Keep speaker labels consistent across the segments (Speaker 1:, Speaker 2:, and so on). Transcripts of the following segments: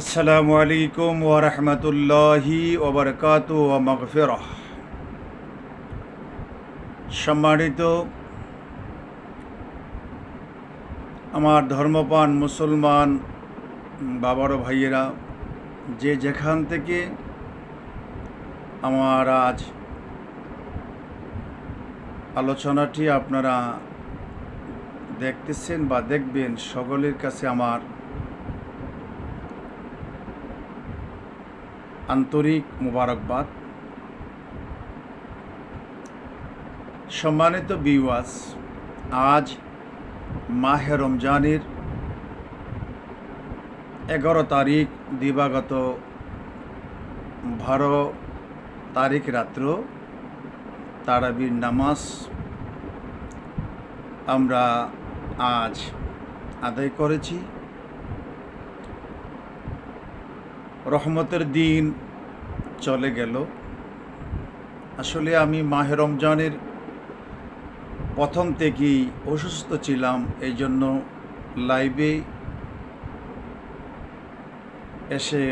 Speaker 1: আসসালামু আলাইকুম ওরহমতুল্লাহি ওবরকাত ও মগফির সম্মানিত আমার ধর্মপান মুসলমান বাবার ভাইয়েরা, যে যেখান থেকে আমার আজ আলোচনাটি আপনারা দেখতেছেন বা দেখবেন, সকলের কাছে আমার আন্তরিক মুবারকবাদ। সম্মানিত বিওয়াস আজ মাহে রমজানের এগারো তারিখ দিবাগত বারো তারিখ রাত্র তারাবির নামাজ আমরা আজ আদায় করেছি। রহমতের দিন চলে গেল। আসলে আমি মাহে রমজানের প্রথম থেকেই অসুস্থ ছিলাম এই জন্য লাইভে এসে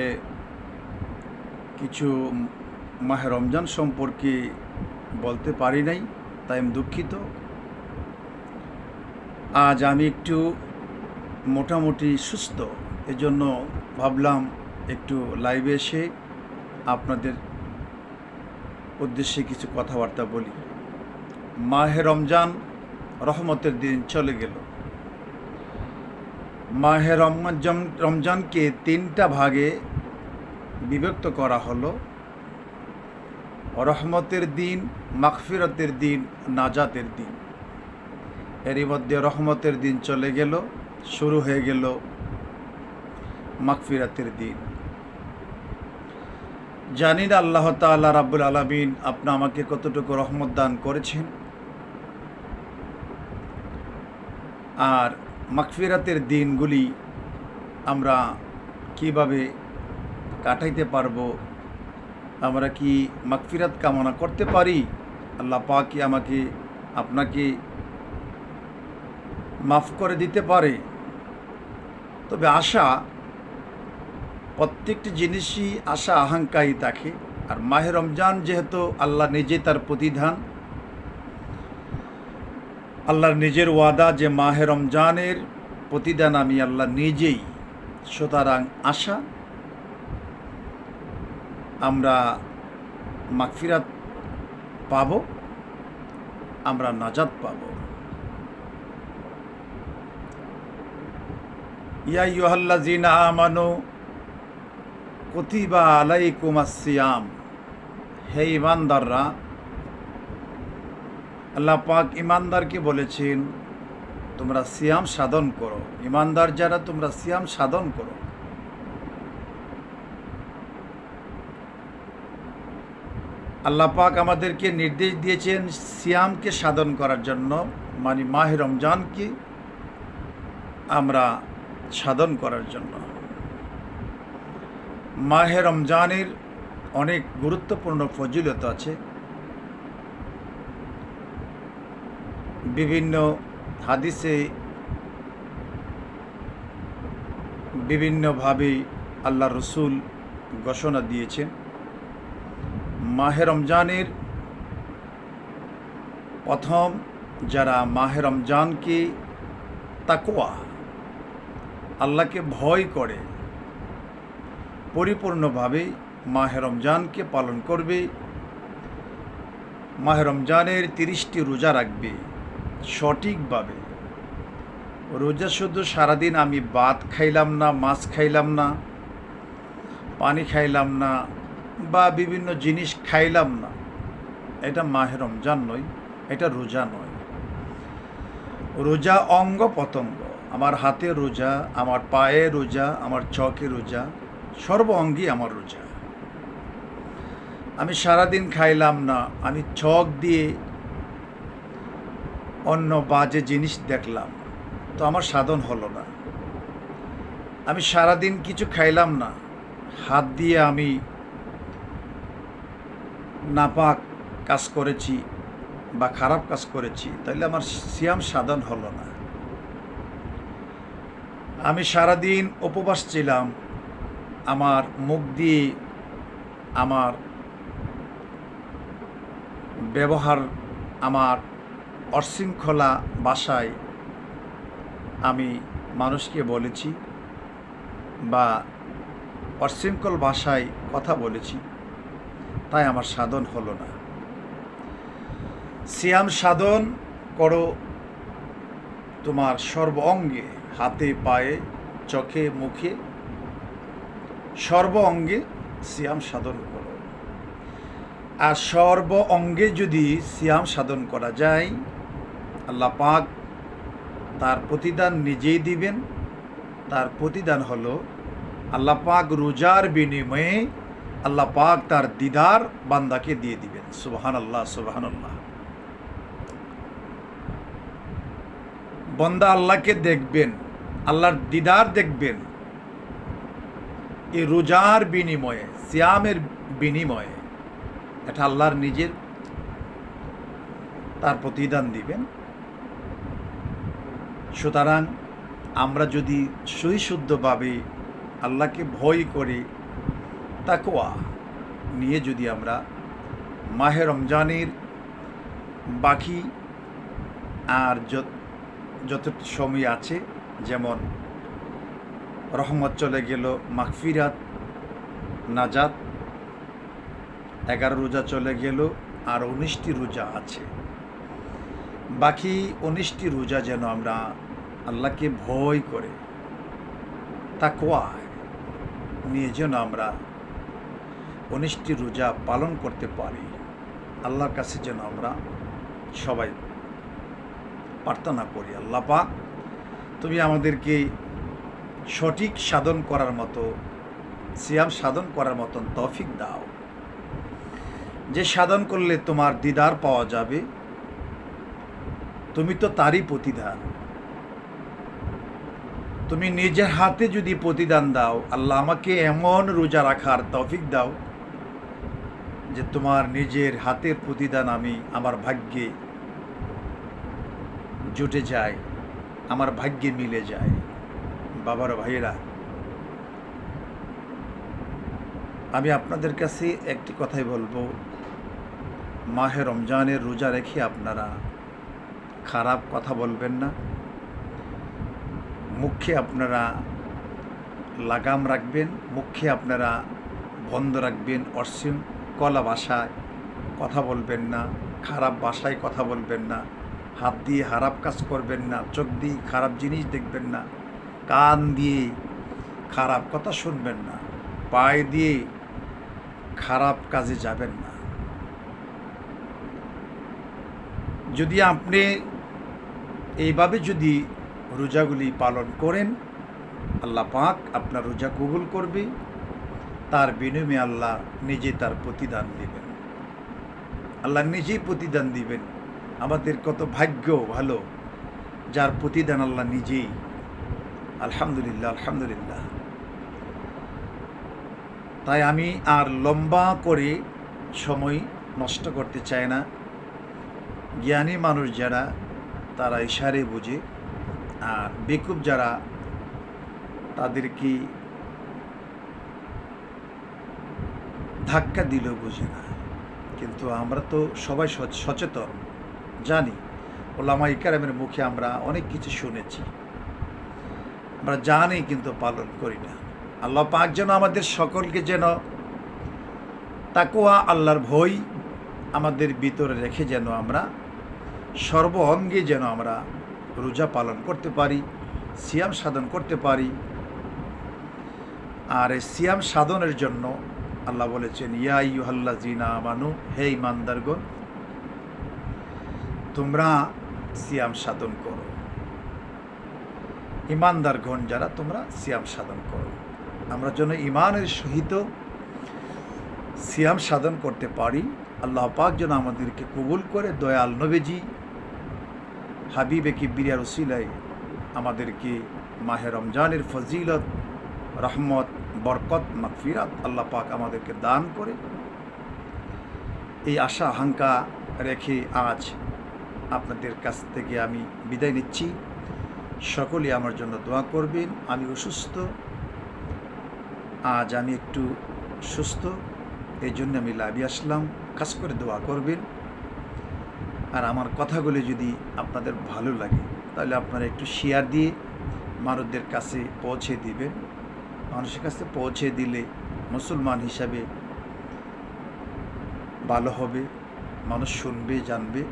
Speaker 1: কিছু মাহে রমজান সম্পর্কে বলতে পারি নাই, তাই আমি দুঃখিত। আজ আমি একটু মোটামুটি সুস্থ, এজন্য ভাবলাম একটু লাইভে এসে আপনাদের উদ্দেশ্যে কিছু কথাবার্তা বলি। মাহে রমজান রহমতের দিন চলে গেল। মাহে রমজান, রমজানকে তিনটা ভাগে বিভক্ত করা হলো। রহমতের দিন, মাগফিরতের দিন, নাজাতের দিন। এরই মধ্যে রহমতের দিন চলে গেল, শুরু হয়ে গেল মাগফিরাতের দিন। জানি না আল্লাহ তাল্লাহ রাব্বুল আলমিন আপনি আমাকে কতটুকু রহমত দান করেছেন। আর মাগফিরাতের দিনগুলি আমরা কীভাবে কাটাইতে পারব, আমরা কি মাগফিরাত কামনা করতে পারি? আল্লাহ পাকি আমাকে, আপনাকে মাফ করে দিতে পারে? তবে আশা প্রত্যেকটি জিনিসই আশা আহাঙ্কাই থাকে। আর মাহে রমজান যেহেতু আল্লাহ নিজে তার প্রতিধান, আল্লাহর নিজের ওয়াদা যে মাহে রমজানের প্রতিদান আমি আল্লাহ নিজেই। সুতরাং আশা, আমরা মাগফিরাত পাব, আমরা নাজাত পাব। ইয়া ইউহাল্লাজিনা আমানু কতিবা আলাইকুম আসিয়াম হে ইমানদাররা, আল্লাহ পাক ইমানদারকে বলেছেন, তোমরা সিয়াম সাধন করো। ইমানদার যারা, তোমরা সিয়াম সাধন করো। আল্লাহ পাক আমাদেরকে নির্দেশ দিয়েছেন সিয়ামকে সাধন করার জন্য। মানে মাহে রমজানকে আমরা সাধন করার জন্য। মাহে রমজানের অনেক গুরুত্বপূর্ণ ফজিলত আছে। বিভিন্ন হাদিসে বিভিন্নভাবে আল্লাহ রসুল ঘোষণা দিয়েছেন। মাহে রমজানের প্রথম যারা মাহে রমজানকে তাকোয়া আল্লাহকে ভয় করে পরিপূর্ণভাবে মাহে রমজানকে পালন করবে। মাহে রমজানের তিরিশটি রোজা রাখবে সঠিকভাবে। রোজা শুধু সারাদিন আমি ভাত খাইলাম না, মাছ খাইলাম না, পানি খাইলাম না বা বিভিন্ন জিনিস খাইলাম না, এটা মাহে রমজান নয়, এটা রোজা নয়। রোজা অঙ্গ পতঙ্গ। আমার হাতে রোজা, আমার পায়ে রোজা, আমার চকে রোজা সর্ব অঙ্গই আমার রোজা। আমি সারাদিন খাইলাম না, আমি চক দিয়ে অন্য বাজে জিনিস দেখলাম, তো আমার সাধন হলো না। আমি সারাদিন কিছু খাইলাম না, হাত দিয়ে আমি নাপাক কাজ করেছি বা খারাপ কাজ করেছি তাহলে আমার সিয়াম সাধন হলো না। আমি সারাদিন উপবাস ছিলাম আমার মুখ দিয়ে আমার ব্যবহার, আমার অশৃঙ্খলা ভাষায় আমি মানুষকে বলেছি বা অশৃঙ্খল ভাষায় কথা বলেছি। তাই আমার সাধন হলো না। সিয়াম সাধন করো তোমার সর্ব অঙ্গে, হাতে, পায়ে, চোখে, মুখে সর্ব অঙ্গে সিয়াম সাধন করো। আর সর্ব অঙ্গে যদি সিয়াম সাধন করা যায়, আল্লাহ পাক তার প্রতিদান নিজেই দিবেন। তার প্রতিদান হলো আল্লাহ পাক রোজার বিনিময়ে আল্লাহ পাক তার দিদার বান্দাকে দিয়ে দিবেন। সুবাহান আল্লাহ সুবাহান আল্লাহ বন্দা আল্লাহকে দেখবেন, আল্লাহর দিদার দেখবেন এই রোজার বিনিময়ে, সিয়ামের বিনিময়ে এটা আল্লাহর নিজের তার প্রতিদান দিবেন। সুতরাং আমরা যদি সহিশুদ্ধভাবে আল্লাহকে ভয় করে তাকোয়া নিয়ে যদি আমরা মাহে রমজানের বাকি আর যত সময় আছে, যেমন রহমত চলে গেল মাগফিরাত, নাজাত। এগারো রোজা চলে গেল আর উনিশটি রোজা আছে। বাকি উনিশটি রোজা যেন আমরা আল্লাহকে ভয় করে তা তাকোয়া নিয়ে যেন আমরা উনিশটি রোজা পালন করতে পারি, আল্লাহর কাছে যেন আমরা সবাই প্রার্থনা করি, আল্লাহ পাক, তুমি আমাদেরকে সঠিক সাধন করার মতো, সিয়াম সাধন করার মতন তফিক দাও। যে সাধন করলে তোমার দিদার পাওয়া যাবে, তুমি তো তারই প্রতিদান। তুমি নিজের হাতে যদি প্রতিদান দাও, আল্লাহ আমাকে এমন রোজা রাখার তৌফিক দাও যে তোমার নিজের হাতের প্রতিদান আমি আমার ভাগ্যে জুটে যায়, আমার ভাগ্যে মিলে যায়। বাবার ভাইয়েরা, আমি আপনাদের কাছে একটি কথাই বলব। মাহে রমজানের রোজা রেখে আপনারা খারাপ কথা বলবেন না। মুখে আপনারা লাগাম রাখবেন, মুখে আপনারা বন্ধ রাখবেন অসীম কলা ভাষায় কথা বলবেন না, খারাপ ভাষায় কথা বলবেন না, হাত দিয়ে খারাপ কাজ করবেন না, চোখ দিয়ে খারাপ জিনিস দেখবেন না। কান দিয়ে খারাপ কথা শুনবেন না, পায়ে দিয়ে খারাপ কাজে যাবেন না। যদি আপনি এইভাবে যদি রোজাগুলি পালন করেন, আল্লাহ পাক আপনার রোজা কবুল করবে, তার বিনিময়ে আল্লাহ নিজে তার প্রতিদান দিবেন। আল্লাহ নিজেই প্রতিদান দিবেন। আমাদের কত ভাগ্য ভালো, যার প্রতিদান আল্লাহ নিজেই আলহামদুলিল্লাহ আলহামদুলিল্লাহ। তাই আমি আর লম্বা করে সময় নষ্ট করতে চাই না। জ্ঞানী মানুষ যারা, তারা ইশারে বুঝে। আর বেকুব যারা, তাদেরকে ধাক্কা দিলেও বুঝে না। কিন্তু আমরা তো সবাই সচ- সচেতন। জানি ওলামা ইকারামের মুখে আমরা অনেক কিছু শুনেছি। আমরা জানি কিন্তু পালন করি না। আল্লাহ পাক যেন আমাদের সকলকে যেন তাকুয়া আল্লাহর ভয় আমাদের ভিতরে রেখে যেন আমরা সর্ব অঙ্গে যেন আমরা রোজা পালন করতে পারি, সিয়াম সাধন করতে পারি। আর এই সিয়াম সাধনের জন্য আল্লাহ বলেছেন, ইয়া ইউহাল্লা জিনা মানু হে ইমানদারগণ, তোমরা সিয়াম সাধন করো। ইমানদারগণ যারা, তোমরা সিয়াম সাধন করো। আমরা যেন ইমানের সহিত সিয়াম সাধন করতে পারি। আল্লাহ পাক যেন আমাদেরকে কবুল করে। দয়াল নবীজি, হাবিবে কিবিরিয়া রসিলায় আমাদেরকে মাহে রমজানের ফজিলত, রহমত, বরকত, মাগফিরাত আল্লাহ পাক আমাদেরকে দান করে। এই আশা আকাঙ্ক্ষা রেখে আজ আপনাদের কাছ থেকে আমি বিদায় নিচ্ছি। সকলে আমার জন্য দোয়া করবেন। আমি অসুস্থ। আজ আমি একটু সুস্থ। এই জন্য আমি লাভে আসলাম। কাজ করে দোয়া করবেন। আর আমার কথাগুলি যদি আপনাদের ভালো লাগে, তাহলে আপনারা একটু শেয়ার দিয়ে মানুষদের কাছে পৌঁছে দিবেন। মানুষের কাছে পৌঁছে দিলে মুসলমান হিসাবে ভালো হবে। মানুষ শুনবে, জানবে।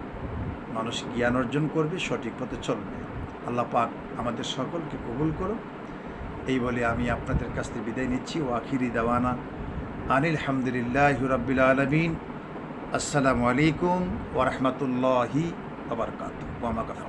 Speaker 1: মানুষ জ্ঞান অর্জন করবে, সঠিক পথে চলবে। আল্লাহ পাক আমাদের সকলকে কবুল করো এই বলে আমি আপনাদের কাছ থেকে বিদায় নিচ্ছি। ও আখিরি দাওয়ানা আনিল হামদুলিল্লাহ রব্বিল আলমিন। আসসালামু আলাইকুম ওরহমতুল্লাহি আবরকাত ওয়ামা কথা